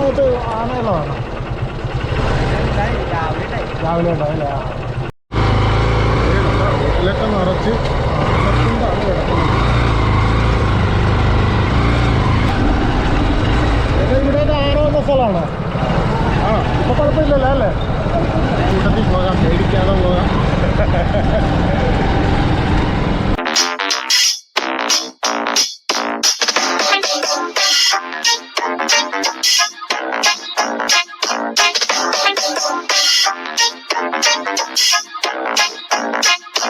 ഭാഗത്ത് ആനയുള്ളതാണോ രാവിലെ ഉണ്ടാവില്ല റോട്ടിലൊക്കെ നിറച്ച് ആനക്കൊണ്ടാണ് കിടക്കുന്നത്. ഇവിടെയൊക്കെ ആന വന്ന സ്ഥലമാണോ ആ ഇപ്പൊ കുഴപ്പമില്ലല്ലോ അല്ലേ? കൂട്ടത്തിൽ പോകാം പേടിക്കാതെ പോകാം.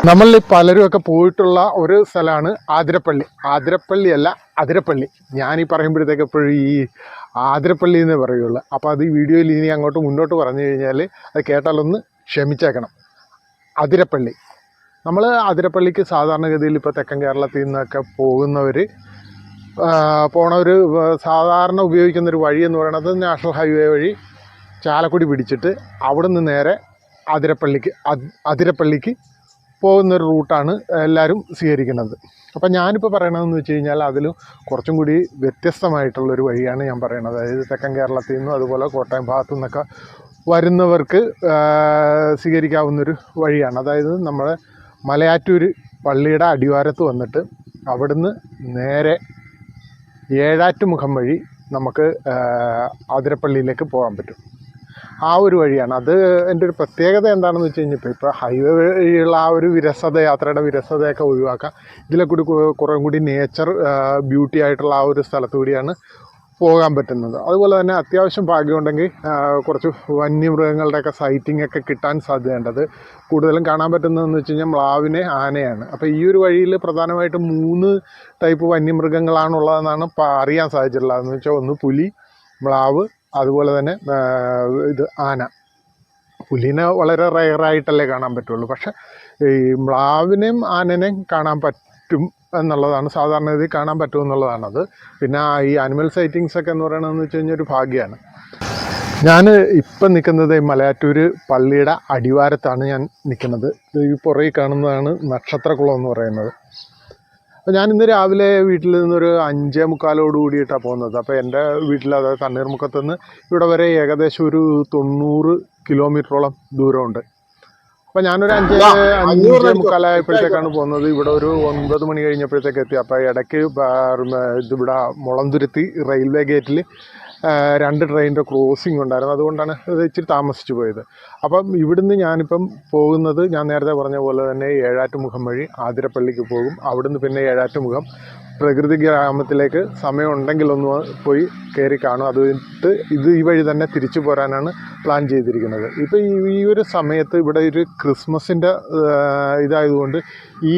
നമ്മളിൽ പലരും ഒക്കെ പോയിട്ടുള്ള ഒരു സ്ഥലമാണ് ആതിരപ്പള്ളി. ആതിരപ്പള്ളി അല്ല അതിരപ്പള്ളി. ഞാൻ ഈ പറയുമ്പോഴത്തേക്ക് എപ്പോഴും ഈ ആതിരപ്പള്ളി എന്നേ പറയുള്ളൂ. അപ്പോൾ അത് ഈ വീഡിയോയിൽ ഇനി അങ്ങോട്ട് മുന്നോട്ട് പറഞ്ഞു കഴിഞ്ഞാൽ അത് കേട്ടാലൊന്ന് ക്ഷമിച്ചേക്കണം. അതിരപ്പള്ളി. നമ്മൾ അതിരപ്പള്ളിക്ക് സാധാരണഗതിയിൽ ഇപ്പോൾ തെക്കൻ കേരളത്തിൽ നിന്നൊക്കെ പോകുന്നവർ പോണവർ സാധാരണ ഉപയോഗിക്കുന്ന ഒരു വഴി എന്ന് പറയുന്നത് നാഷണൽ ഹൈവേ വഴി ചാലക്കുടി പിടിച്ചിട്ട് അവിടെ നിന്ന് നേരെ അതിരപ്പള്ളിക്ക് അത്- അതിരപ്പള്ളിക്ക് പോകുന്ന ഒരു റൂട്ടാണ് എല്ലാവരും സ്വീകരിക്കുന്നത്. അപ്പം ഞാനിപ്പോൾ പറയണതെന്ന് വെച്ച് കഴിഞ്ഞാൽ അതിലും കുറച്ചും കൂടി വ്യത്യസ്തമായിട്ടുള്ളൊരു വഴിയാണ് ഞാൻ പറയുന്നത് അതായത് തെക്കൻ കേരളത്തിൽ നിന്നും അതുപോലെ കോട്ടയം ഭാഗത്തു നിന്നൊക്കെ വരുന്നവർക്ക് സ്വീകരിക്കാവുന്നൊരു വഴിയാണ്. അതായത് നമ്മുടെ മലയാറ്റൂർ പള്ളിയുടെ അടിവാരത്ത് വന്നിട്ട് അവിടുന്ന് നേരെ ഏഴാറ്റുമുഖം വഴി നമുക്ക് ആതിരപ്പള്ളിയിലേക്ക് പോകാൻ പറ്റും. ആ ഒരു വഴിയാണ്. അത് എന്റെ ഒരു പ്രത്യേകത എന്താണെന്ന് വെച്ച് കഴിഞ്ഞപ്പോൾ ഇപ്പോൾ ഹൈവേ വഴിയുള്ള ആ ഒരു വിരസത യാത്രയുടെ വിരസതയൊക്കെ ഒഴിവാക്കാം. ഇതിലെ കൂടി കുറേ കൂടി നേച്ചർ ബ്യൂട്ടി ആയിട്ടുള്ള ആ ഒരു സ്ഥലത്തു കൂടിയാണ് പോകാൻ പറ്റുന്നത്. അതുപോലെ തന്നെ അത്യാവശ്യം ഭാഗ്യമുണ്ടെങ്കിൽ കുറച്ച് വന്യമൃഗങ്ങളുടെയൊക്കെ സൈറ്റിംഗ് ഒക്കെ കിട്ടാൻ സാധ്യതയുണ്ട്. കൂടുതലും കാണാൻ പറ്റുന്നതെന്ന് വെച്ച് കഴിഞ്ഞാൽ മ്ലാവിനെ ആനയാണ്. അപ്പോൾ ഈ ഒരു വഴിയിൽ പ്രധാനമായിട്ടും മൂന്ന് ടൈപ്പ് വന്യമൃഗങ്ങളാണുള്ളതെന്നാണ് അറിയാൻ സാധിച്ചിട്ടുള്ളത്. എന്ന് വെച്ചാൽ ഒന്ന് പുലി മ്ലാവ് അതുപോലെ തന്നെ ഇത് ആന. പുലിനെ വളരെ റയറായിട്ടല്ലേ കാണാൻ പറ്റുള്ളൂ. പക്ഷെ ഈ മ്ലാവിനെയും ആനനെയും കാണാൻ പറ്റും എന്നുള്ളതാണ് സാധാരണ ഇത് കാണാൻ പറ്റും എന്നുള്ളതാണത്. പിന്നെ ഈ ആനിമൽ സൈറ്റിങ്സ് ഒക്കെ എന്ന് പറയണതെന്ന് വെച്ച് കഴിഞ്ഞാൽ ഒരു ഭാഗ്യമാണ്. ഞാൻ ഇപ്പം നിൽക്കുന്നത് മലയാറ്റൂർ പള്ളിയുടെ അടിവാരത്താണ് ഞാൻ നിൽക്കുന്നത്. ഈ പുറകിൽ കാണുന്നതാണ് നക്ഷത്രക്കുളം എന്ന് പറയുന്നത്. അപ്പോൾ ഞാൻ ഇന്ന് രാവിലെ വീട്ടിൽ നിന്നൊരു അഞ്ചേ മുക്കാലോട് കൂടിയിട്ടാണ് പോകുന്നത്. അപ്പോൾ എന്റെ വീട്ടിൽ അതായത് തണ്ണീർമുക്കത്ത് നിന്ന് ഇവിടെ വരെ ഏകദേശം ഒരു തൊണ്ണൂറ് കിലോമീറ്ററോളം ദൂരമുണ്ട്. അപ്പോൾ ഞാനൊരു അഞ്ച് അഞ്ചേ മുക്കാലായപ്പോഴത്തേക്കാണ് പോകുന്നത്. ഇവിടെ ഒരു ഒൻപത് മണി കഴിഞ്ഞപ്പോഴത്തേക്ക് എത്തി. അപ്പോൾ ഇടയ്ക്ക് ഇതിവിടെ മുളന്തുരുത്തി റെയിൽവേ ഗേറ്റിൽ രണ്ട് ട്രെയിനിന്റെ ക്രോസിംഗ് ഉണ്ടായിരുന്നു. അതുകൊണ്ടാണ് ഇത് ഇച്ചിരി താമസിച്ചു പോയത്. അപ്പം ഇവിടുന്ന് ഞാനിപ്പം പോകുന്നത് ഞാൻ നേരത്തെ പറഞ്ഞ പോലെ തന്നെ ഏഴാറ്റുമുഖം വഴി ആതിരപ്പള്ളിക്ക് പോകും. അവിടുന്ന് പിന്നെ ഏഴാറ്റുമുഖം പ്രകൃതി ഗ്രാമത്തിലേക്ക് സമയമുണ്ടെങ്കിൽ ഒന്ന് പോയി കയറി കാണും. അതുകൊണ്ട് ഇത് ഈ വഴി തന്നെ തിരിച്ചു പോരാനാണ് പ്ലാൻ ചെയ്തിരിക്കുന്നത്. ഇപ്പോൾ ഈ ഒരു സമയത്ത് ഇവിടെ ഒരു ക്രിസ്മസിന്റെ ഇതായതുകൊണ്ട് ഈ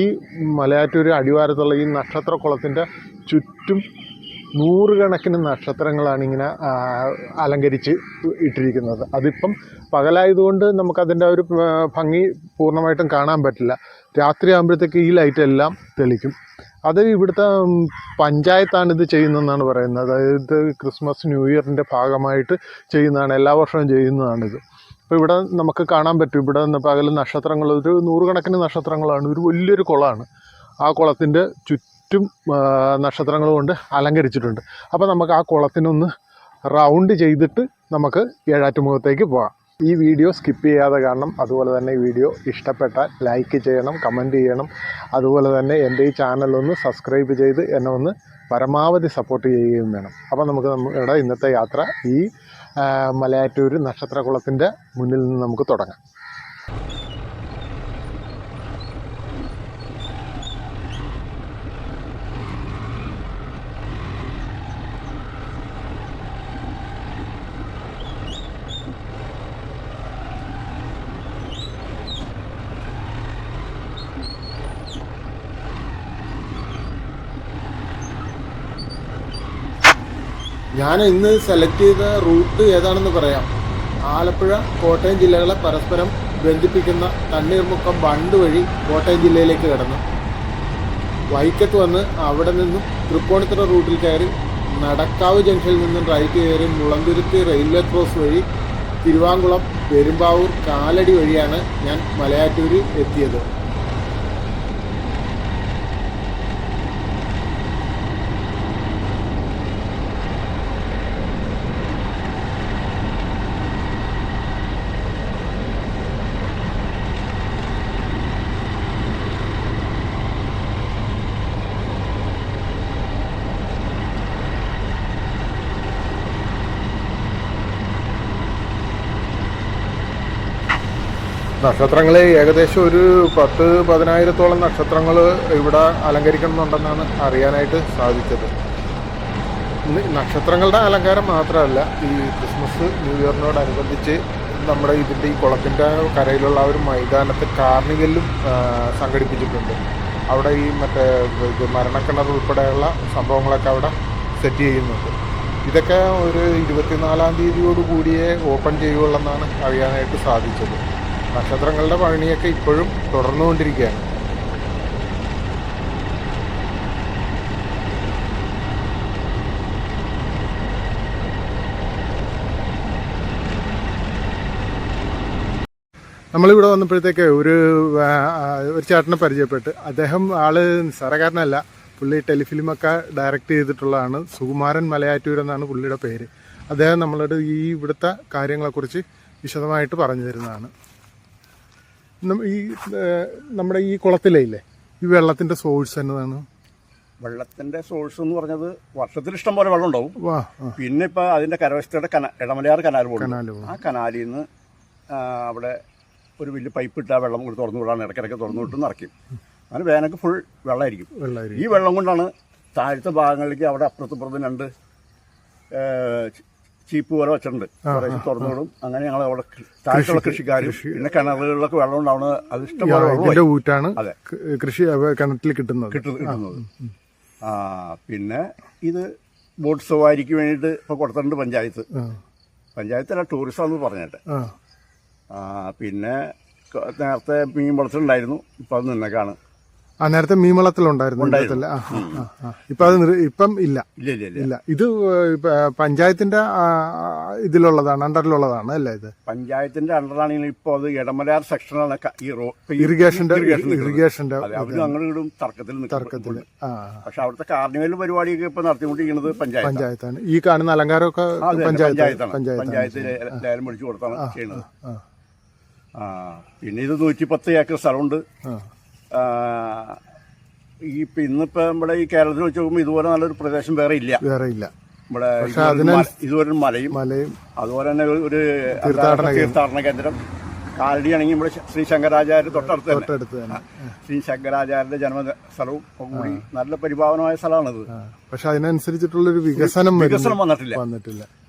മലയാറ്റൂർ അടിവാരത്തുള്ള ഈ നക്ഷത്രക്കുളത്തിന്റെ ചുറ്റും നൂറുകണക്കിന് നക്ഷത്രങ്ങളാണ് ഇങ്ങനെ അലങ്കരിച്ച് ഇട്ടിരിക്കുന്നത്. അതിപ്പം പകലായതുകൊണ്ട് നമുക്കതിന്റെ ഒരു ഭംഗി പൂർണമായിട്ടും കാണാൻ പറ്റില്ല. രാത്രി ആകുമ്പോഴത്തേക്ക് ഈ ലൈറ്റ് എല്ലാം തെളിക്കും. അത് ഇവിടുത്തെ പഞ്ചായത്താണ് ഇത് ചെയ്യുന്നതെന്നാണ് പറയുന്നത്. അതായത് ക്രിസ്മസ് ന്യൂ ഇയറിന്റെ ഭാഗമായിട്ട് ചെയ്യുന്നതാണ്. എല്ലാ വർഷവും ചെയ്യുന്നതാണിത്. അപ്പോൾ ഇവിടെ നമുക്ക് കാണാൻ പറ്റും. ഇവിടെ പകൽ നക്ഷത്രങ്ങൾ ഒരു നൂറുകണക്കിന് നക്ഷത്രങ്ങളാണ്. ഒരു വലിയൊരു കുളമാണ്. ആ കുളത്തിന്റെ ചുറ്റും ആ, നക്ഷത്രങ്ങൾ കൊണ്ട് അലങ്കരിച്ചിട്ടുണ്ട്. അപ്പോൾ നമുക്ക് ആ കുളത്തിനൊന്ന് റൗണ്ട് ചെയ്തിട്ട് നമുക്ക് ഏഴാറ്റുമുഖത്തേക്ക് പോകാം. ഈ വീഡിയോ സ്കിപ്പ് ചെയ്യാതെ കാണണം. അതുപോലെ തന്നെ വീഡിയോ ഇഷ്ടപ്പെട്ടാൽ ലൈക്ക് ചെയ്യണം കമന്റ് ചെയ്യണം. അതുപോലെ തന്നെ എന്റെ ഈ ചാനലൊന്ന് സബ്സ്ക്രൈബ് ചെയ്ത് എന്നെ ഒന്ന് പരമാവധി സപ്പോർട്ട് ചെയ്യുകയും വേണം. അപ്പോൾ നമുക്ക് നമ്മുടെ ഇന്നത്തെ യാത്ര ഈ മലയാറ്റൂർ നക്ഷത്രകുളത്തിന്റെ മുന്നിൽ നിന്ന് നമുക്ക് തുടങ്ങാം. ഞാൻ ഇന്ന് സെലക്ട് ചെയ്ത റൂട്ട് ഏതാണെന്ന് പറയാം. ആലപ്പുഴ കോട്ടയം ജില്ലകളെ പരസ്പരം ബന്ധിപ്പിക്കുന്ന തണ്ണീർമുക്കം ബണ്ട് വഴി കോട്ടയം ജില്ലയിലേക്ക് കടന്നു. വൈക്കത്ത് വന്ന് അവിടെ നിന്നും തൃപ്പൂണിത്തുറ റൂട്ടിൽ കയറി നടക്കാവ് ജംഗ്ഷനിൽ നിന്നും റൈറ്റ് കയറി മുളന്തുരുത്തി റെയിൽവേ ക്രോസ് വഴി തിരുവാങ്കുളം പെരുമ്പാവൂർ കാലടി വഴിയാണ് ഞാൻ മലയാറ്റൂരിൽ എത്തിയത്. നക്ഷത്രങ്ങൾ ഏകദേശം ഒരു പത്ത് പതിനായിരത്തോളം നക്ഷത്രങ്ങൾ ഇവിടെ അലങ്കരിക്കുന്നുണ്ടെന്നാണ് അറിയാനായിട്ട് സാധിച്ചത്. നക്ഷത്രങ്ങളുടെ അലങ്കാരം മാത്രമല്ല ഈ ക്രിസ്മസ് ന്യൂ ഇയറിനോടനുബന്ധിച്ച് നമ്മുടെ ഇതിന്റെ ഈ കുളത്തിന്റെ കരയിലുള്ള ഒരു മൈതാനത്ത് കാർണിവലും സംഘടിപ്പിച്ചിട്ടുണ്ട്. അവിടെ ഈ മറ്റേ ഇത് മരണക്കിണർ ഉൾപ്പെടെയുള്ള സംഭവങ്ങളൊക്കെ അവിടെ സെറ്റ് ചെയ്യുന്നുണ്ട്. ഇതൊക്കെ ഒരു ഇരുപത്തിനാലാം തീയതിയോട് കൂടിയേ ഓപ്പൺ ചെയ്യുകയുള്ളെന്നാണ് അറിയാനായിട്ട് സാധിച്ചത്. നക്ഷത്രങ്ങളുടെ പണിയൊക്കെ ഇപ്പോഴും തുടർന്നുകൊണ്ടിരിക്കുകയാണ്. നമ്മളിവിടെ വന്നപ്പോഴത്തേക്ക് ഒരു ഒരു ചേട്ടനെ പരിചയപ്പെട്ട്. അദ്ദേഹം ആൾ നിസ്സാരക്കാരനല്ല. പുള്ളി ടെലിഫിലിമൊക്കെ ഡയറക്റ്റ് ചെയ്തിട്ടുള്ളതാണ്. സുകുമാരൻ മലയാറ്റൂർ എന്നാണ് പുള്ളിയുടെ പേര്. അദ്ദേഹം നമ്മളോട് ഈ ഇവിടുത്തെ കാര്യങ്ങളെക്കുറിച്ച് വിശദമായിട്ട് പറഞ്ഞു തരുന്നതാണ്. ഈ നമ്മുടെ ഈ കുളത്തിലേ ഇല്ലേ ഈ വെള്ളത്തിന്റെ സോഴ്സ് എന്നതാണ് വെള്ളത്തിന്റെ സോഴ്സ് എന്ന് പറഞ്ഞത് വർഷത്തിൽ ഇഷ്ടം പോലെ വെള്ളം ഉണ്ടാവും. പിന്നെ ഇപ്പൊ അതിന്റെ കരവശത്തോടെ കന ഇടമലയാർ കനാൽ പോകും ആ കനാലിൽ നിന്ന് അവിടെ ഒരു വലിയ പൈപ്പ് ഇട്ട് ആ വെള്ളം കൂടി തുറന്നു വിടാണ് ഇടയ്ക്കിടയ്ക്ക് തുറന്നു വിട്ട് നിറയ്ക്കും. അങ്ങനെ വേനൽക്ക് ഫുൾ വെള്ളമായിരിക്കും. ഈ വെള്ളം കൊണ്ടാണ് താഴത്തെ ഭാഗങ്ങളിലേക്ക് അവിടെ അപ്പുറത്തുപ്പുറത്ത് രണ്ട് ചീപ്പ് പോലെ വെച്ചിട്ടുണ്ട്. കുറേശ്ശെ തുറന്നു അങ്ങനെ ഞങ്ങൾ അവിടെ താഴെയുള്ള കൃഷിക്കാർ കൃഷിക്കാരും പിന്നെ കിണറുകളിലൊക്കെ വെള്ളം ഉണ്ടാവുന്നത് അത് ഇഷ്ടംപോലെ ഊറ്റാണ് അതെ. കൃഷി കിണറ്റിൽ കിട്ടുന്നത്. കിട്ടുന്നത് ആ പിന്നെ ഇത് ബോട്ട് സവാരിക്ക് വേണ്ടിയിട്ട് ഇപ്പൊ കൊടുത്തിട്ടുണ്ട് പഞ്ചായത്ത്. പഞ്ചായത്തല്ല ടൂറിസം എന്ന് പറഞ്ഞിട്ട് പിന്നെ നേരത്തെ മീൻ വളർത്തുണ്ടായിരുന്നു ഇപ്പം അത് നിന്നേക്കാണ്. ആ നേരത്തെ മീൻവളത്തിലുണ്ടായിരുന്നു. ഇപ്പൊ അത് ഇപ്പം ഇല്ല. ഇല്ല ഇത് പഞ്ചായത്തിന്റെ ഇതിലുള്ളതാണ് അണ്ടറിലുള്ളതാണ് അല്ലേ ഇത്? പഞ്ചായത്തിന്റെ അണ്ടറാണെങ്കിൽ ഇപ്പോൾ അത് ഇടമലയാർ സെക്ഷനാണ് ഈ ഇറിഗേഷന്റെ. ഇറിഗേഷന്റെ അവർ അങ്ങോട്ടും തർക്കത്തിൽ നിൽക്കും. പക്ഷെ അവിടുത്തെ കാർണിവൽ പരിപാടിയൊക്കെ ഇപ്പൊ നടത്തിക്കൊണ്ടിരിക്കുന്നത് പഞ്ചായത്ത് പഞ്ചായത്താണ്. ഈ കാണുന്ന അലങ്കാരമൊക്കെ പഞ്ചായത്ത് പഞ്ചായത്താണ്. പഞ്ചായത്ത് ലേലം കൊടുത്താണ് ചെയ്യുന്നത്. പിന്നെ ഇത് നൂറ്റി പത്ത് ഏക്കർ സ്ഥലമുണ്ട്. ഈ ഇന്നിപ്പോ നമ്മുടെ ഈ കേരളത്തിൽ വെച്ച് നോക്കുമ്പോൾ ഇതുപോലെ നല്ലൊരു പ്രദേശം വേറെ ഇല്ല. വേറെ ഇല്ല. നമ്മുടെ ഇതുപോലെ മലയും മലയും അതുപോലെ തന്നെ ഒരു- തീർത്ഥാടന കേന്ദ്രം. കാലടി ആണെങ്കിൽ നമ്മുടെ ശ്രീ ശങ്കരാചാര്യ തൊട്ടടുത്ത് തൊട്ടടുത്ത് തന്നെ. ശ്രീ ശങ്കരാചാര്യന്റെ ജന്മ സ്ഥലവും കൂടി നല്ല പരിഭാവനമായ സ്ഥലമാണിത്. പക്ഷെ അതിനനുസരിച്ചിട്ടുള്ളൊരു വികസനം വികസനം വന്നിട്ടില്ല. വന്നിട്ടില്ല.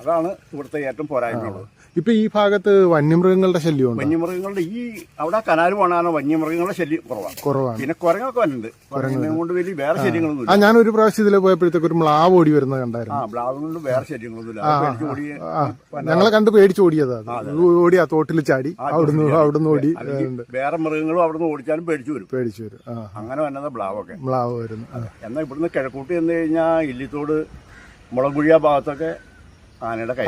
അതാണ് ഇവിടുത്തെ ഏറ്റവും പോരായ്മയുള്ളത്. ഇപ്പൊ ഈ ഭാഗത്ത് വന്യമൃഗങ്ങളുടെ ശല്യം വന്യമൃഗങ്ങളുടെ ഈ അവിടെ കനാല് പോണാണ് വന്യമൃഗങ്ങളുടെ ശല്യം കുറവാണ്. കുറവാണ്. പിന്നെ കുരങ്ങൊക്കെ വരുന്നുണ്ട് കുരങ്ങിനെ കൊണ്ട് വലിയ വേറെ ശല്യങ്ങളൊന്നും ആ ഞാൻ ഒരു പ്രാവശ്യം ഇതിൽ പോയപ്പോഴത്തേക്ക് ഒരു മ്ലാവ് ഓടി വരുന്നത് കണ്ടായിരുന്നു. ആ ബ്ലാവ് കൊണ്ട് വേറെ പേടിച്ച് ഞങ്ങളെ കണ്ട് പേടിച്ച് ഓടിയതാ ഓടിയാ ഓടി ആ തോട്ടിൽ ചാടി. അവിടുന്ന് അവിടുന്ന് ഓടി വേറെ മൃഗങ്ങളും അവിടുന്ന് ഓടിച്ചാലും പേടിച്ചു വരും. പേടിച്ചു വരും. അങ്ങനെ വന്നത് ബ്ലാവൊക്കെ മ്ലാവ് വരുന്നു. എന്നാ എന്നാൽ ഇവിടുന്ന് കിഴക്കൂട്ടി ചെന്ന് കഴിഞ്ഞാൽ ഇല്ലിത്തോട് മുളകുഴിയ ഭാഗത്തൊക്കെ ആനയുടെ കൈ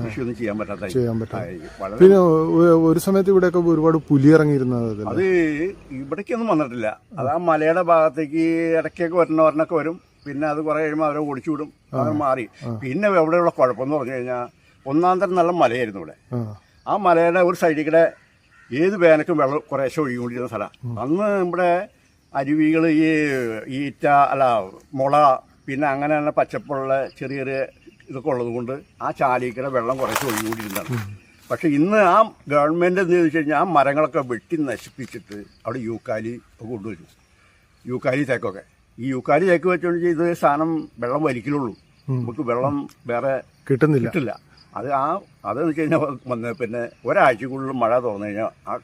കൃഷിയൊന്നും ചെയ്യാൻ പറ്റാത്ത ചെയ്യാൻ പറ്റും വളരെ പിന്നെ ഒരു സമയത്ത് ഇവിടെയൊക്കെ ഒരുപാട് പുലി ഇറങ്ങിയിരുന്നത്. അത് ഇവിടേക്കൊന്നും വന്നിട്ടില്ല. അത് ആ മലയുടെ ഭാഗത്തേക്ക് ഇടയ്ക്കൊക്കെ വരണവരനൊക്കെ വരും. പിന്നെ അത് കുറെ കഴിയുമ്പോൾ അവരെ ഓടിച്ചു വിടും. അത് മാറി. പിന്നെ എവിടെയുള്ള കുഴപ്പമെന്ന് പറഞ്ഞു കഴിഞ്ഞാൽ ഒന്നാം തരം നല്ല മലയായിരുന്നു ഇവിടെ. ആ. ആ മലയുടെ ഒരു സൈഡിൽ കൂടെ ഏത് വേനക്കും വെള്ളം കുറേശ്ശെ ഒഴുകിക്കൊണ്ടിരുന്ന സ്ഥലമാണ് അന്ന് ഇവിടെ അരുവികൾ ഈ ഈറ്റ അല്ല മുള പിന്നെ അങ്ങനെ തന്നെ പച്ചപ്പുള്ള ചെറിയ ചെറിയ ഇതൊക്കെ ഉള്ളതുകൊണ്ട് ആ ചാലിക്കര വെള്ളം കുറച്ച് ഒഴുകിക്കൊണ്ടിരുന്നതാണ് പക്ഷെ ഇന്ന് ആ ഗവൺമെന്റ് എന്ന് ചോദിച്ചു കഴിഞ്ഞാൽ ആ മരങ്ങളൊക്കെ വെട്ടി നശിപ്പിച്ചിട്ട് അവിടെ യൂക്കാലി ഒക്കെ കൊണ്ടുവരും യൂക്കാലി തേക്കൊക്കെ. ഈ യൂക്കാലി തേക്ക് വെച്ചുകൊണ്ട് ഇത് സാധനം വെള്ളം വലിക്കലുള്ളൂ. നമുക്ക് വെള്ളം വേറെ കിട്ടുന്നില്ല. കിട്ടില്ല. അത് ആ അതെന്ന് വെച്ച് കഴിഞ്ഞാൽ വന്ന് പിന്നെ ഒരാഴ്ചക്കുള്ളിൽ മഴ തോന്നു കഴിഞ്ഞാൽ ആ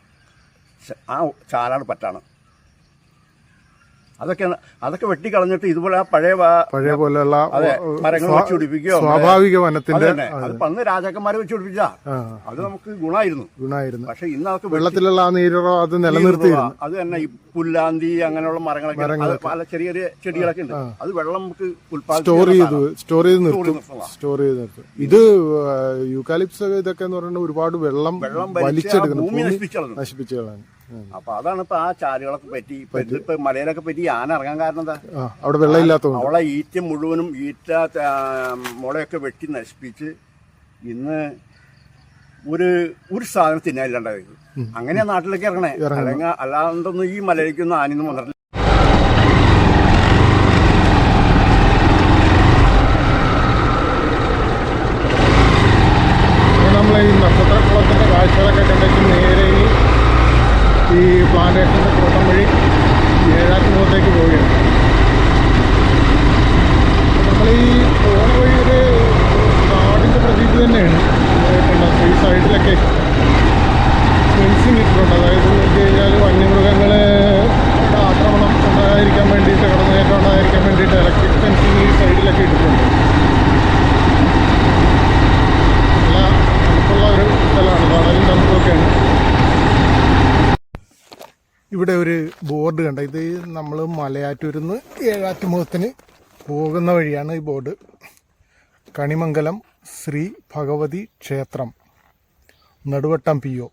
ആ ചാലാണ് പറ്റാണ്. അതൊക്കെ അതൊക്കെ വെട്ടിക്കളഞ്ഞിട്ട് ഇതുപോലെ ആ പഴയ പഴയ പോലെയുള്ള അതെ മരങ്ങൾ വെച്ചുപിടിപ്പിക്കുകയോ വെച്ച് പിടിപ്പിക്കുകയോ സ്വാഭാവിക വനത്തിന്റെ അത് പണ്ട് രാജാക്കന്മാരെ വെച്ച് പിടിപ്പിച്ചാ അത് നമുക്ക് ഗുണമായിരുന്നു ഗുണമായിരുന്നു പക്ഷെ ഇന്ന് അതൊക്കെ വെള്ളത്തിലുള്ള ആ നീരോ അത് നിലനിർത്തി അത് തന്നെ പുല്ലാന്തി അങ്ങനെയുള്ള മരങ്ങളൊക്കെ പല ചെറിയ ചെറിയ ചെടികളൊക്കെ ഉണ്ട്. അത് വെള്ളം നമുക്ക് സ്റ്റോർ ചെയ്ത് സ്റ്റോർ ചെയ്ത് നിർത്തും. നിർത്തുന്നതാ. സ്റ്റോർ ചെയ്ത് നിർത്തും. ഇത് യൂക്കാലിപ്സ് ഇതൊക്കെ എന്ന് പറയുന്നത് ഒരുപാട് വെള്ളം വെള്ളം വലിച്ചെടുക്കുന്നു. നശിപ്പിച്ചു കളയാൻ അപ്പൊ അതാണ് ഇപ്പൊ ആ ചാലുകളൊക്കെ പറ്റി. ഇപ്പൊ മലയിലൊക്കെ പറ്റി ആന ഇറങ്ങാൻ കാരണം എന്താ? അവിടെ വെള്ളം അവളെ ഈറ്റ മുഴുവനും ഈറ്റ മുളയൊക്കെ വെട്ടി നശിപ്പിച്ച് ഇന്ന് ഒരു ഒരു സാധനം തിന്നാനില്ലാണ്ടായത് അങ്ങനെയാ നാട്ടിലേക്ക് ഇറങ്ങണേ. അല്ലെങ്കിൽ അല്ലാണ്ടൊന്നും ഈ മലയിലേക്കൊന്നും ആനയൊന്നും വന്നിട്ടില്ല നമ്മൾ ഈ നക്ഷത്രക്കുളത്തിന്റെ കാഴ്ചകളൊക്കെ കണ്ടിട്ട് നേരെ ഇനി ഈ സൈഡിലൊക്കെ ഇട്ടിട്ടുണ്ട് നല്ല തണുപ്പുള്ള ഒരു സ്ഥലമാണ് കടലും തണുപ്പൊക്കെയാണ് ഇവിടെ ഒരു ബോർഡ് കണ്ട? ഇത് നമ്മൾ മലയാറ്റൂരിൽ നിന്ന് ഏഴാറ്റുമുഖത്തിന് പോകുന്ന വഴിയാണ് ഈ ബോർഡ്. കണിമംഗലം ശ്രീ ഭഗവതി ക്ഷേത്രം നടുവട്ടം പി ഒ.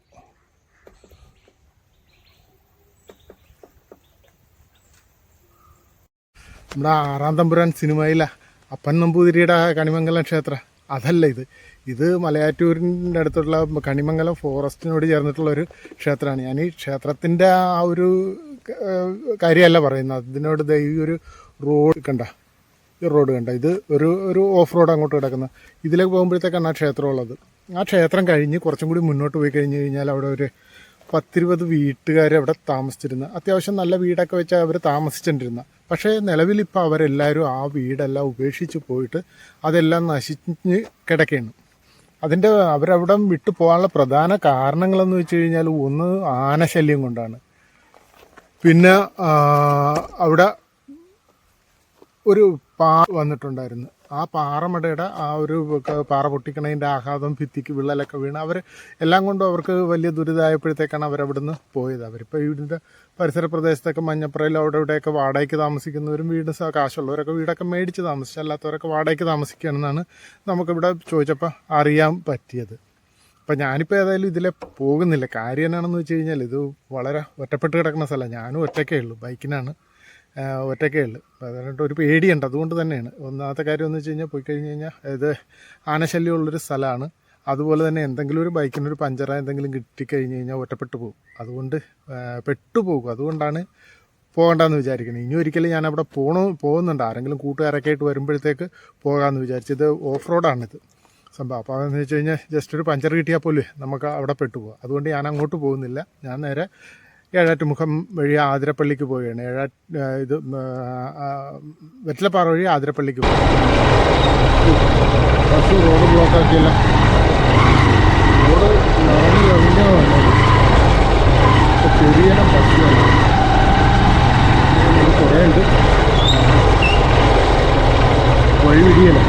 നമ്മുടെ ആറാം തമ്പുരാൻ സിനിമയിലെ അപ്പൻ നമ്പൂതിരിയുടെ കണിമംഗലം ക്ഷേത്രം. അതല്ല ഇത്. ഇത് മലയാറ്റൂരിന്റെ അടുത്തുള്ള കണിമംഗലം ഫോറസ്റ്റിനോട് ചേർന്നിട്ടുള്ള ഒരു ക്ഷേത്രമാണ്. ഞാൻ ഈ ക്ഷേത്രത്തിന്റെ ആ ഒരു കാര്യമല്ല പറയുന്നത്. അതിനോട് ഈ ഒരു റോഡ് കണ്ട ഈ റോഡ് കണ്ട. ഇത് ഒരു ഒരു ഓഫ് റോഡ് അങ്ങോട്ട് കിടക്കുന്ന. ഇതിലേക്ക് പോകുമ്പോഴത്തേക്കാണ് ആ ക്ഷേത്രം ഉള്ളത്. ആ ക്ഷേത്രം കഴിഞ്ഞ് കുറച്ചും കൂടി മുന്നോട്ട് പോയി കഴിഞ്ഞ് കഴിഞ്ഞാൽ അവിടെ ഒരു പത്തിരുപത് വീട്ടുകാർ അവിടെ താമസിച്ചിരുന്ന അത്യാവശ്യം നല്ല വീടൊക്കെ വെച്ച് അവർ താമസിച്ചിട്ടിരുന്ന പക്ഷേ നിലവിലിപ്പോൾ അവരെല്ലാവരും ആ വീടെല്ലാം ഉപേക്ഷിച്ച് പോയിട്ട് അതെല്ലാം നശിഞ്ഞ് കിടക്കുകയാണ്. അതിന്റെ അവരവിടം വിട്ടു പോകാനുള്ള പ്രധാന കാരണങ്ങളെന്ന് വെച്ച് കഴിഞ്ഞാൽ ഒന്ന് ആനശല്യം കൊണ്ടാണ്. പിന്നെ അവിടെ ഒരു പാ വന്നിട്ടുണ്ടായിരുന്നു. ആ പാറമടയുടെ ആ ഒരു പാറ പൊട്ടിക്കണതിന്റെ ആഘാതം ഭിത്തിക്ക് വിള്ളലൊക്കെ വീണ് അവർ എല്ലാം കൊണ്ടും അവർക്ക് വലിയ ദുരിതമായപ്പോഴത്തേക്കാണ് അവരവിടുന്ന് പോയത്. അവരിപ്പോൾ വീടിന്റെ പരിസര പ്രദേശത്തൊക്കെ മഞ്ഞപ്പുറയിൽ അവിടെ ഇവിടെയൊക്കെ വാടകയ്ക്ക് താമസിക്കുന്നവരും വീട് കാശുള്ളവരൊക്കെ വീടൊക്കെ മേടിച്ച് താമസിച്ചു അല്ലാത്തവരൊക്കെ വാടകയ്ക്ക് താമസിക്കുകയാണെന്നാണ് നമുക്കിവിടെ ചോദിച്ചപ്പോൾ അറിയാൻ പറ്റിയത്. അപ്പം ഞാനിപ്പോൾ ഏതായാലും ഇതിലെ പോകുന്നില്ല. കാര്യം എന്നാണെന്ന് വെച്ച് കഴിഞ്ഞാൽ ഇത് വളരെ ഒറ്റപ്പെട്ട് കിടക്കുന്ന സ്ഥലമാണ് ഞാനും ഒറ്റയ്ക്കേ ഉള്ളൂ. ബൈക്കിനാണ്. ആ, ഉള്ളു. അതുകൊണ്ട് ഒരു പേടിയുണ്ട്. അതുകൊണ്ട് തന്നെയാണ്. ഒന്നാമത്തെ കാര്യം എന്ന് വെച്ച് കഴിഞ്ഞാൽ പോയി കഴിഞ്ഞ് കഴിഞ്ഞാൽ ഇത് ആനശല്യമുള്ളൊരു സ്ഥലമാണ്. അതുപോലെ തന്നെ എന്തെങ്കിലും ഒരു ബൈക്കിനൊരു പഞ്ചറ എന്തെങ്കിലും കിട്ടിക്കഴിഞ്ഞ് കഴിഞ്ഞാൽ ഒറ്റപ്പെട്ടു പോകും. അതുകൊണ്ട് പെട്ടുപോകും അതുകൊണ്ടാണ് പോകണ്ടെന്ന് വിചാരിക്കുന്നത്. ഇനി ഒരിക്കലും ഞാൻ അവിടെ പോകണ പോകുന്നുണ്ട്. ആരെങ്കിലും കൂട്ടുകാരൊക്കെ ആയിട്ട് വരുമ്പോഴത്തേക്ക് പോകാമെന്ന് വിചാരിച്ചു ഇത് ഓഫ് റോഡാണിത് സംഭവം. അപ്പോൾ അതെന്ന് വെച്ച് കഴിഞ്ഞാൽ ജസ്റ്റ് ഒരു പഞ്ചർ കിട്ടിയാൽ പോലും നമുക്ക് അവിടെ പെട്ടുപോകും അതുകൊണ്ട് ഞാൻ അങ്ങോട്ട് പോകുന്നില്ല. ഞാൻ നേരെ ഏഴാറ്റുമുഖം വഴി ആതിരപ്പള്ളിക്ക് പോവുകയാണ്. ഏഴാ ആ, ഇത് വെറ്റിലപ്പാറ വഴി ആതിരപ്പള്ളിക്ക് പോകും റോഡ് ബ്ലോക്ക് ആക്കിയല്ല. റോഡ് നിറഞ്ഞു കവിഞ്ഞാണ് വന്നത് ഇപ്പൊ ചെറിയനം ബസ്സുകൾ കുറേ ഉണ്ട്. വഴി വിടിയല്ല.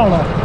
到了。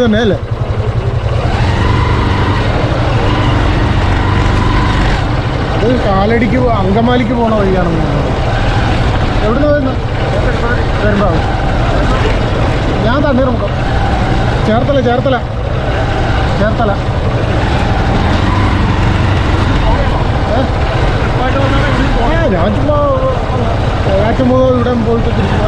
ഇത് തന്നെ അല്ലേ അത് കാലടിക്ക് അങ്കമാലിക്ക് പോണ വഴിയാണ് എവിടുന്ന് വരുന്നു? വരുമ്പോൾ ഞാൻ തണ്ണീർമുഖം ചേർത്തല ചേർത്തല. ചേർത്തല. ഞാൻ ചുമ്മാ ഏറ്റുമ്പോൾ ഇവിടെ പോയിട്ട് തിരിച്ചു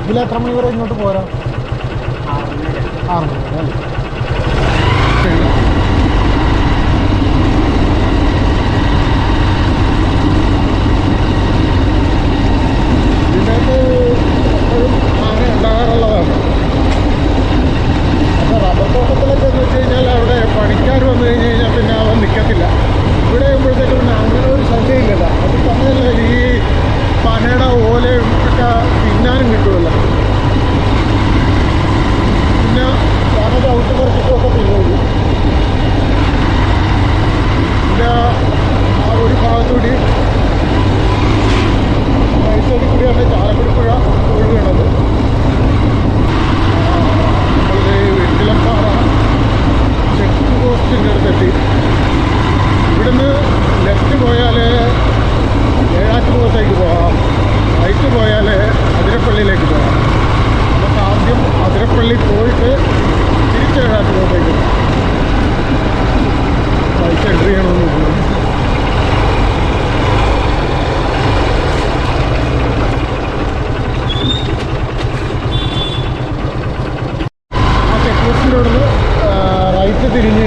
ഇതിൽ എത്ര മണി വരെ ഇങ്ങോട്ട് പോരാ? ആറ് മണി അല്ലേ ശരി. ഇതിനകത്ത് എപ്പോഴും ആന ഉണ്ടാകാറുള്ളതാണ് അപ്പോൾ റബ്ബർ തോട്ടത്തിലൊക്കെ എന്ന് വെച്ച് കഴിഞ്ഞാൽ അവിടെ പണിക്കാർ വന്നു കഴിഞ്ഞ് കഴിഞ്ഞാൽ പിന്നെ അവൻ നിൽക്കത്തില്ല ഇവിടെ ആകുമ്പോഴത്തേക്ക് പിന്നെ അങ്ങനെ ഒരു ശല്യമില്ലല്ലോ അത് തന്നെയല്ല ഈ പനയുടെ ഓലയും ഒക്കെ തിന്നാനും കിട്ടുമല്ലോ പിന്നെ പന ചവിട്ട് പറിച്ചിട്ടൊക്കെ തിന്നുള്ളൂ പിന്നെ ആ ഒരു ഭാഗത്തുകൂടി റൈറ്റ് സൈഡിൽ കൂടിയാണ് ചാലക്കുടി പുഴ ഒഴുകണത് നമ്മളിത് വെറ്റിലപ്പാറ പോസ്റ്റിന്റെ അടുത്തെത്തി ഇവിടുന്ന് ലെഫ്റ്റ് പോയാൽ ഏഴാറ്റുമുഖത്തേക്ക് പോകാം. റൈറ്റ് പോയാൽ അതിരപ്പള്ളിയിലേക്ക് പോകാം. നമുക്ക് ആദ്യം അതിരപ്പള്ളി പോയിട്ട് തിരിച്ച് ഏഴാറ്റുമുഖത്തേക്ക് പോകാം. റൈറ്റ് എൻട്രി ചെയ്യണമെന്ന് റൈറ്റ് തിരിഞ്ഞു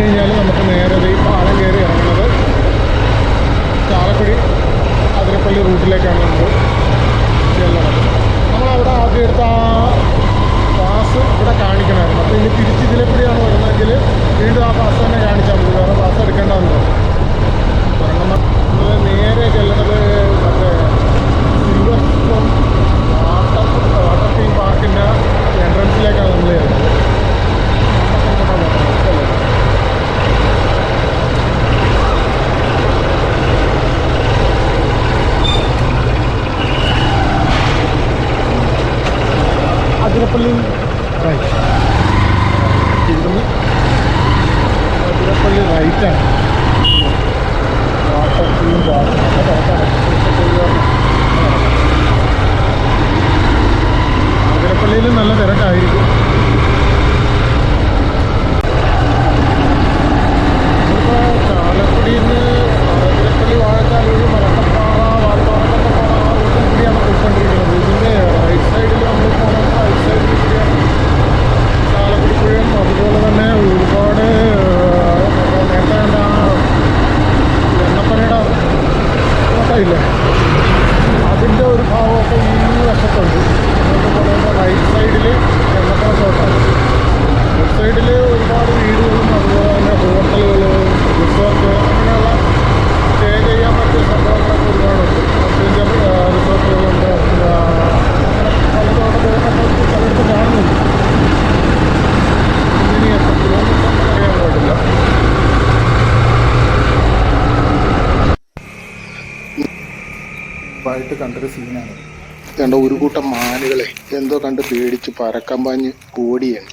കണ്ട ഒരു കൂട്ടം മാനുകളെ എന്തോ കണ്ട് പേടിച്ച് പരക്കം പാഞ്ഞ് ഓടിയാണ്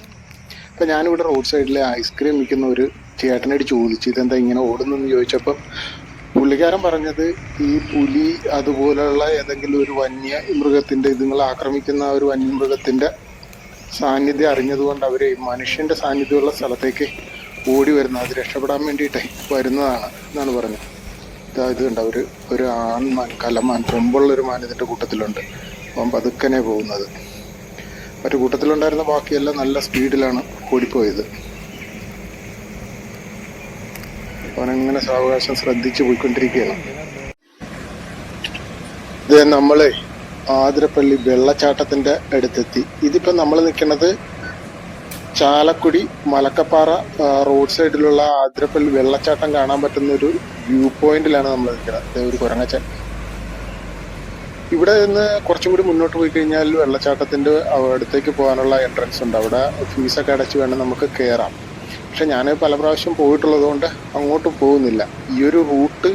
അപ്പം ഞാനിവിടെ റോഡ് സൈഡിലെ ഐസ്ക്രീം വിൽക്കുന്ന ഒരു ചേട്ടനോട് ചോദിച്ചു ഇതെന്താ ഇങ്ങനെ ഓടുന്നെന്ന് ചോദിച്ചപ്പം പുള്ളിക്കാരൻ പറഞ്ഞത് ഈ പുലി അതുപോലെയുള്ള ഏതെങ്കിലും ഒരു വന്യ മൃഗത്തിന്റെ ഇതുങ്ങൾ ആക്രമിക്കുന്ന ഒരു വന്യമൃഗത്തിന്റെ സാന്നിധ്യം അറിഞ്ഞതുകൊണ്ട് അവർ മനുഷ്യന്റെ സാന്നിധ്യമുള്ള സ്ഥലത്തേക്ക് ഓടി വരുന്നത്. അത് രക്ഷപ്പെടാൻ വേണ്ടിയിട്ടേ വരുന്നതാണ് എന്നാണ് പറഞ്ഞത്. ഇതാ ഇത് കണ്ട ഒരു ഒരു ആൺമാൻ കലമാൻ കൊമ്പുള്ള ഒരു മാൻ ഇതിന്റെ കൂട്ടത്തിലുണ്ട്. അവൻ പതുക്കനെ പോകുന്നത്. മറ്റു കൂട്ടത്തിലുണ്ടായിരുന്ന ബാക്കിയെല്ലാം നല്ല സ്പീഡിലാണ് ഓടിപ്പോയത്. അവനങ്ങനെ സാവകാശം ശ്രദ്ധിച്ചു പോയിക്കൊണ്ടിരിക്കുകയാണ്. ഇത് നമ്മളെ ആതിരപ്പള്ളി വെള്ളച്ചാട്ടത്തിന്റെ അടുത്തെത്തി. ഇതിപ്പോ നമ്മൾ നിൽക്കുന്നത് ചാലക്കുടി മലക്കപ്പാറ റോഡ് സൈഡിലുള്ള ആതിരപ്പള്ളി വെള്ളച്ചാട്ടം കാണാൻ പറ്റുന്ന ഒരു വ്യൂ പോയിന്റിലാണ് നമ്മൾ നിൽക്കുന്നത്. ഒരു കുരങ്ങച്ചൻ. ഇവിടെ നിന്ന് കുറച്ചും കൂടി മുന്നോട്ട് പോയി കഴിഞ്ഞാൽ വെള്ളച്ചാട്ടത്തിന്റെ അടുത്തേക്ക് പോകാനുള്ള എൻട്രൻസ് ഉണ്ട്. അവിടെ ഫീസൊക്കെ അടച്ച് വേണം നമുക്ക് കയറാം പക്ഷെ ഞാൻ പല പ്രാവശ്യം പോയിട്ടുള്ളത് കൊണ്ട് അങ്ങോട്ട് പോകുന്നില്ല. ഈ ഒരു റൂട്ട്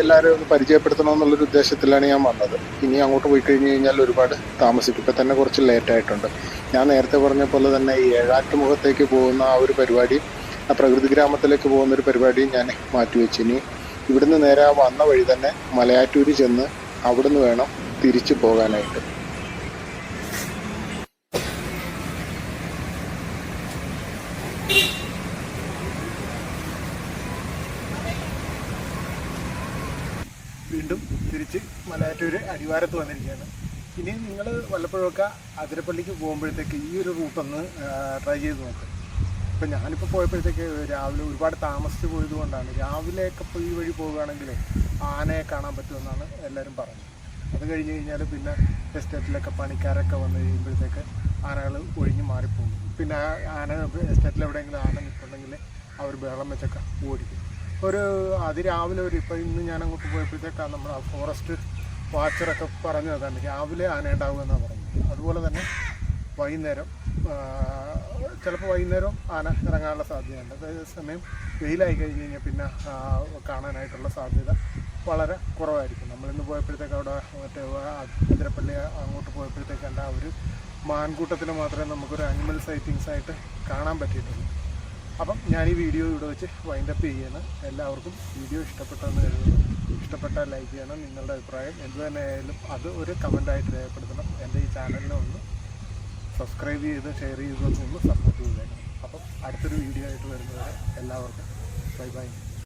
എല്ലാവരും ഒന്ന് പരിചയപ്പെടുത്തണം എന്നുള്ളൊരു ഉദ്ദേശത്തിലാണ് ഞാൻ വന്നത്. ഇനി അങ്ങോട്ട് പോയി കഴിഞ്ഞ് കഴിഞ്ഞാൽ ഒരുപാട് താമസിക്കും. ഇപ്പം തന്നെ കുറച്ച് ലേറ്റ് ആയിട്ടുണ്ട്. ഞാൻ നേരത്തെ പറഞ്ഞ പോലെ തന്നെ ഈ ഏഴാറ്റുമുഖത്തേക്ക് പോകുന്ന ആ ഒരു പരിപാടി ആ പ്രകൃതി ഗ്രാമത്തിലേക്ക് പോകുന്ന ഒരു പരിപാടിയും ഞാൻ മാറ്റിവെച്ചു. ഇനി ഇവിടുന്ന് നേരെ വന്ന വഴി തന്നെ മലയാറ്റൂര് ചെന്ന് അവിടുന്ന് വേണം തിരിച്ചു പോകാനായിട്ട്. വീണ്ടും തിരിച്ച് മലയാറ്റൂര് അടിവാരത്ത് വന്നിരിക്കുകയാണ്. ഇനി നിങ്ങൾ വല്ലപ്പോഴൊക്കെ അതിരപ്പള്ളിക്ക് പോകുമ്പോഴത്തേക്ക് ഈ ഒരു റൂട്ടൊന്ന് ട്രൈ ചെയ്ത് നോക്ക്. ഇപ്പം ഞാനിപ്പോൾ പോയപ്പോഴത്തേക്ക് രാവിലെ ഒരുപാട് താമസിച്ച് പോയത് കൊണ്ടാണ്. രാവിലെയൊക്കെ ഇപ്പോൾ ഈ വഴി പോവുകയാണെങ്കിൽ ആനയെ കാണാൻ പറ്റുമെന്നാണ് എല്ലാവരും പറഞ്ഞത്. അത് കഴിഞ്ഞ് കഴിഞ്ഞാൽ പിന്നെ എസ്റ്റേറ്റിലൊക്കെ പണിക്കാരൊക്കെ വന്നു കഴിയുമ്പോഴത്തേക്ക് ആനകൾ ഒഴിഞ്ഞ് മാറിപ്പോകും. പിന്നെ ആന എസ്റ്റേറ്റിൽ എവിടെയെങ്കിലും ആന നിൽക്കുന്നുണ്ടെങ്കിൽ അവർ ബഹളം വെച്ചൊക്കെ ഓടിക്കും. ഒരു അതിരാവിലെ ഒരു ഇപ്പം ഇന്ന് ഞാൻ അങ്ങോട്ട് പോയപ്പോഴത്തേക്കാണ് നമ്മൾ ആ ഫോറസ്റ്റ് വാച്ചറൊക്കെ പറഞ്ഞു തന്നെ രാവിലെ ആന ഉണ്ടാവുക എന്നാണ് പറഞ്ഞത്. അതുപോലെ തന്നെ വൈകുന്നേരം ചിലപ്പോൾ വൈകുന്നേരം ആന ഇറങ്ങാനുള്ള സാധ്യതയുണ്ട്. അതേസമയം വെയിലായി കഴിഞ്ഞ് കഴിഞ്ഞാൽ പിന്നെ കാണാനായിട്ടുള്ള സാധ്യത വളരെ കുറവായിരിക്കും. നമ്മളിന്ന് പോയപ്പോഴത്തേക്ക് അവിടെ മറ്റേ അതിരപ്പള്ളി അങ്ങോട്ട് പോയപ്പോഴത്തേക്ക് കണ്ട ആ ഒരു മാൻകൂട്ടത്തിന് മാത്രമേ നമുക്കൊരു ആനിമൽ സൈറ്റിങ്സ് ആയിട്ട് കാണാൻ പറ്റിയിട്ടുള്ളൂ. അപ്പം ഞാൻ ഈ വീഡിയോ ഇവിടെ വെച്ച് വൈൻഡപ്പ് ചെയ്യുകയാണ് എല്ലാവർക്കും വീഡിയോ ഇഷ്ടപ്പെട്ടെന്ന് കരുതുന്നു. ഇഷ്ടപ്പെട്ട ലൈക്ക് ചെയ്യണം. നിങ്ങളുടെ അഭിപ്രായം എന്ത് തന്നെ ആയാലും അത് ഒരു കമന്റായിട്ട് രേഖപ്പെടുത്തണം. എന്റെ ഈ ചാനലിനെ ഒന്ന് സബ്സ്ക്രൈബ് ചെയ്ത് ഷെയർ ചെയ്തൊക്കെ ഒന്ന് സപ്പോർട്ട് ചെയ്തേക്കണം അപ്പം അടുത്തൊരു വീഡിയോ ആയിട്ട് വരുന്നവരെ എല്ലാവർക്കും ബൈ ബൈ